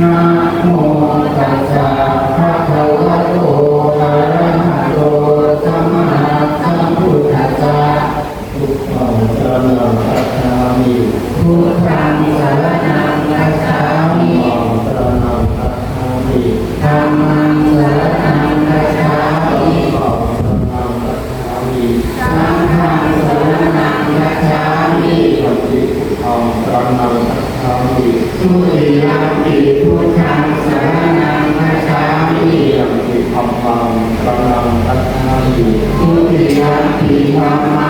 นะโมตัสสะภะ Amém.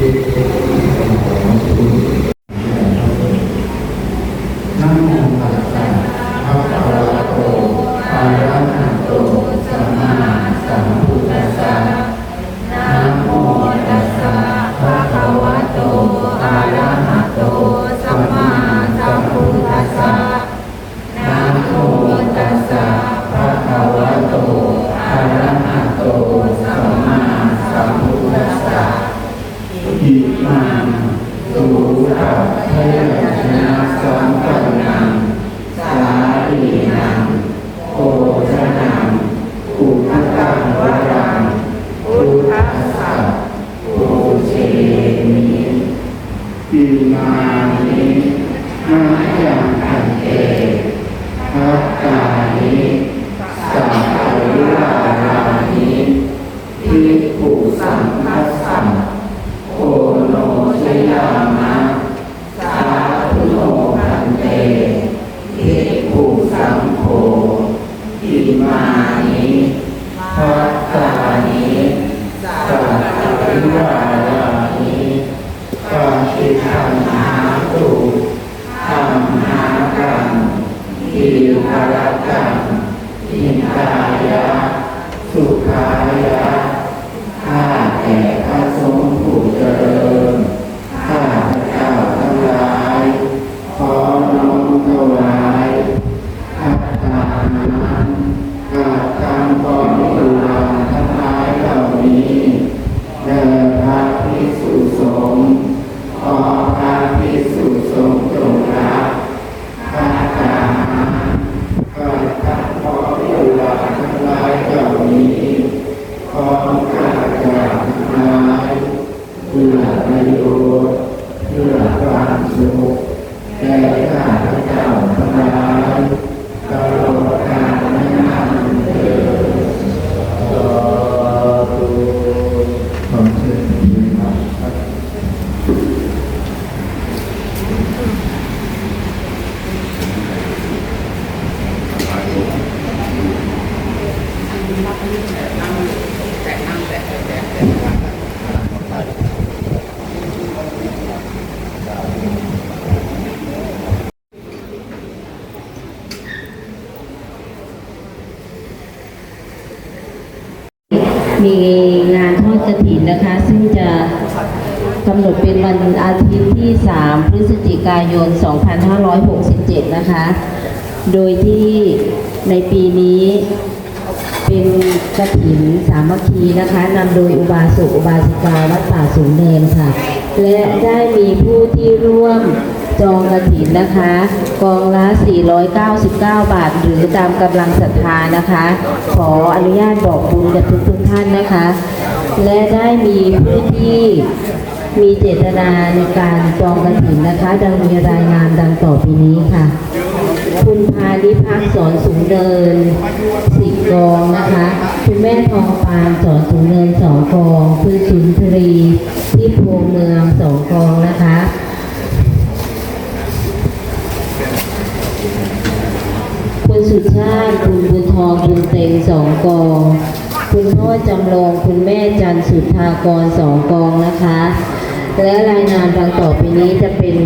ยิติ สุขะเทชนะสัมปั หนดเป็นวันอาทิตย์ที่ 3 พฤศจิกายน 2567 นะคะ โดยที่ในปีนี้เป็นกระถินสามัคคีนะคะนำโดยอุบาสกอุบาสิกาวัดป่าสูงเนินค่ะ และได้มีผู้ที่ร่วมจองกระถินนะคะ กองละ 499 บาท หรือตามกำลังศรัทธานะคะ ขออนุญาตบอกบุญกับทุกทุกท่านนะคะ และได้มีผู้ที่ มีเจตนาในการจองกระถินนะคะดังมีรายงานดังต่อไปนี้ค่ะ คุณพานิพักษ์สอนสูงเดินสิบกองนะคะ คุณแม่ทองปานสอนสูงเดินสองกอง คุณสุนทรีที่พวงเมืองสองกองนะคะคุณสุชาติคุณบุญทองคุณเต็งสองกอง คุณพ่อจำลองคุณแม่จันสุทธากรสองกองนะคะ และรายงานดังต่อไปนี้จะเป็น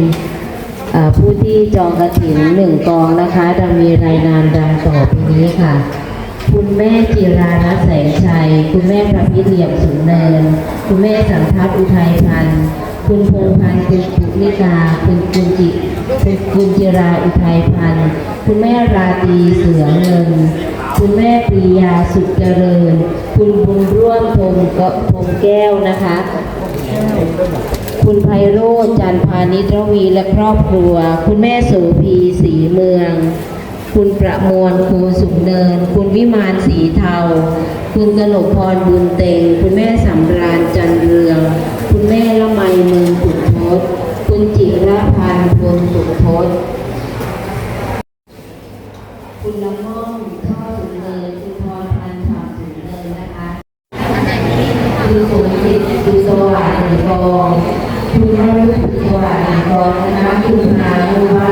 ผู้ที่จองกระถินหนึ่งกองนะคะจะมีรายงานดังต่อไปนี้ค่ะ คุณแม่จิรารัตน์แสงชัย คุณแม่ประพิเหลี่ยมสูงเนิน คุณแม่สังทัศน์อุทัยพันธ์คุณพงพันธ์คุณปุนิกาคุณคุณจิคุณคุณจิราอุทัยพันธ์คุณแม่ราตีเสือเงิน คุณแม่ปรียาสุขเจริญ คุณบุญร่วมพงก็พงแก้วนะคะ คุณไพโรจน์จันพานิชรวีและครอบครัว คุณแม่โสพีสีเมือง คุณประมวลครูสุขเนิน คุณวิมานสีเทา คุณกนกพรบุญเตง คุณแม่สำราญจันเรือง คุณแม่ละไมเมืองขุนทศคุณจิรพันธ์พลขุนทศคุณละม่อ สุสวัสดิโกทุกข์ทุกข์สวัสดิองนะคุณพานุว่า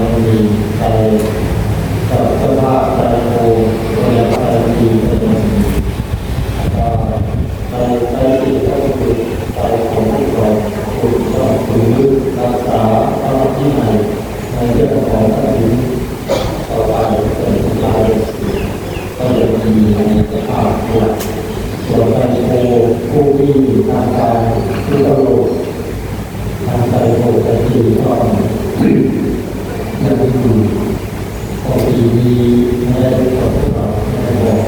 ยังมีใจกับสภาพใจโกก็ยังใจดีเป็นหนึ่งใจใจดีก็คือใจของผู้ก่อคุณก็คือกภาษาภาษาที่ไหนในเรื่องของพระอิร์ต่อไปเป็นลายก็ยังมีในสภาพหลักส่วนใจโกผู้ที่ทางการที่ตลกทางใจโกจะดีก็ อยู่ปกติมีไม่ได้รู้กับพวกเราไม่ได้บอก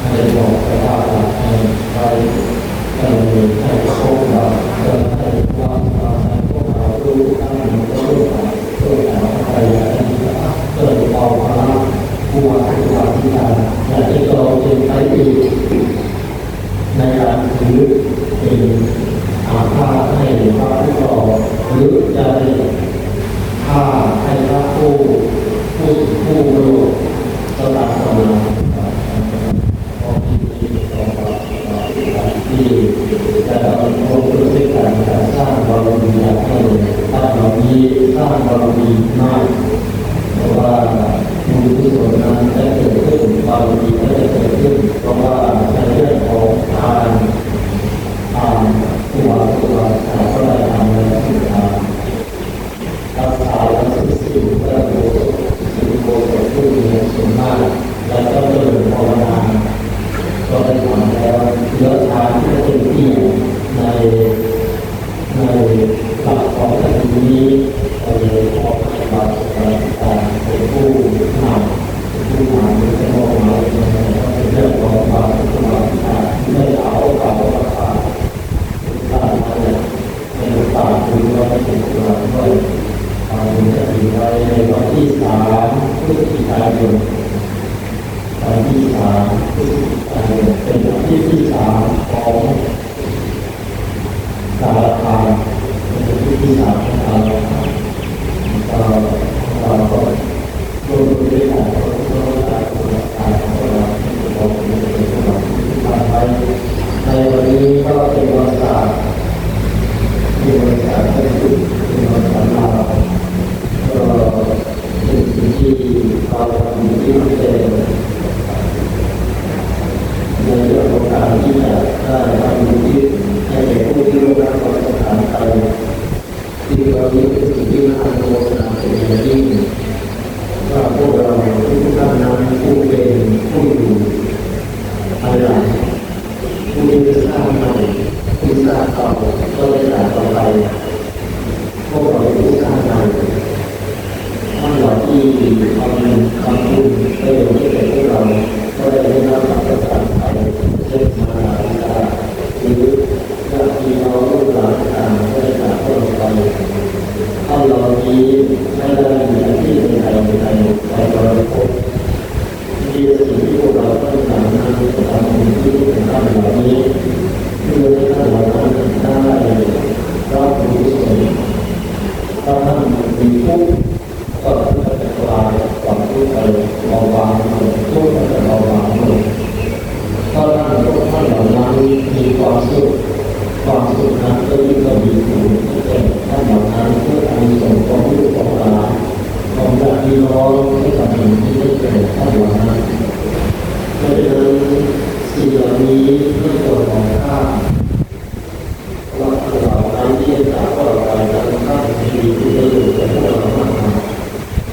ไม่ได้บอกสภาพหลักให้ไปดำไนินให้ครบีมากเพราะว่าบุญกุศลนั้นจะเกิดขึ้นความดีก็จะเกิดขึ้น เพราะว่าในเรื่องของทานทานตัวตัวสาวก็ได้ทำในสิ่งทานรักษาและสิ่งสิ่งเพื่อโบสถ์สิ่งโบสถ์ผู้มีส่วนมากแล้วก็เจริญภาวนาก็ได้ทำแล้วเยอะทานก็เป็นที่ในในหลักของสิ่งนี้ ผู้ทำผู้ทำเป็นเจ้าของความ นักเรียนก็มีผู้ที่เป็นท่านเหล่านั้นเพื่อการส่งของลูกของหลานของญากที่น้องให้กับหนุ่ที่ได้เกิดท่านเหล่านั้นเพราะฉะนั้นสิ่งเหล่านี้ไม่ควรองข้ามเพราะเหล่านั้นที่จะสาวต่อไปจากข้ามที่ดีที่จะอยู่กับพวกเรามากมาย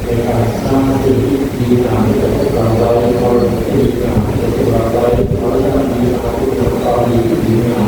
ในการสร้างสิ่งที่ดีงามให้กับพวกเราไว้คนที่ดีงามให้กับพวกเราได้เพราะฉะนั้นดีงามที่เราดีดีงาม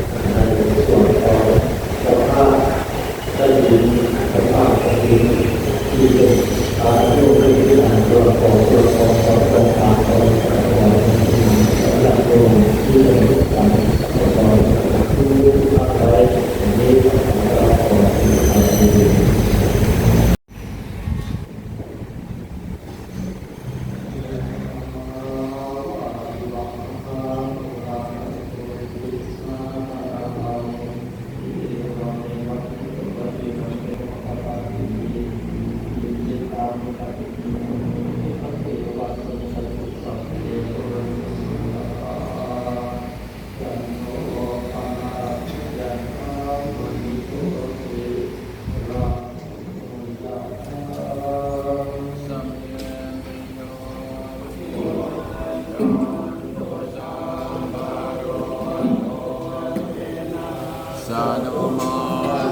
Gobernador.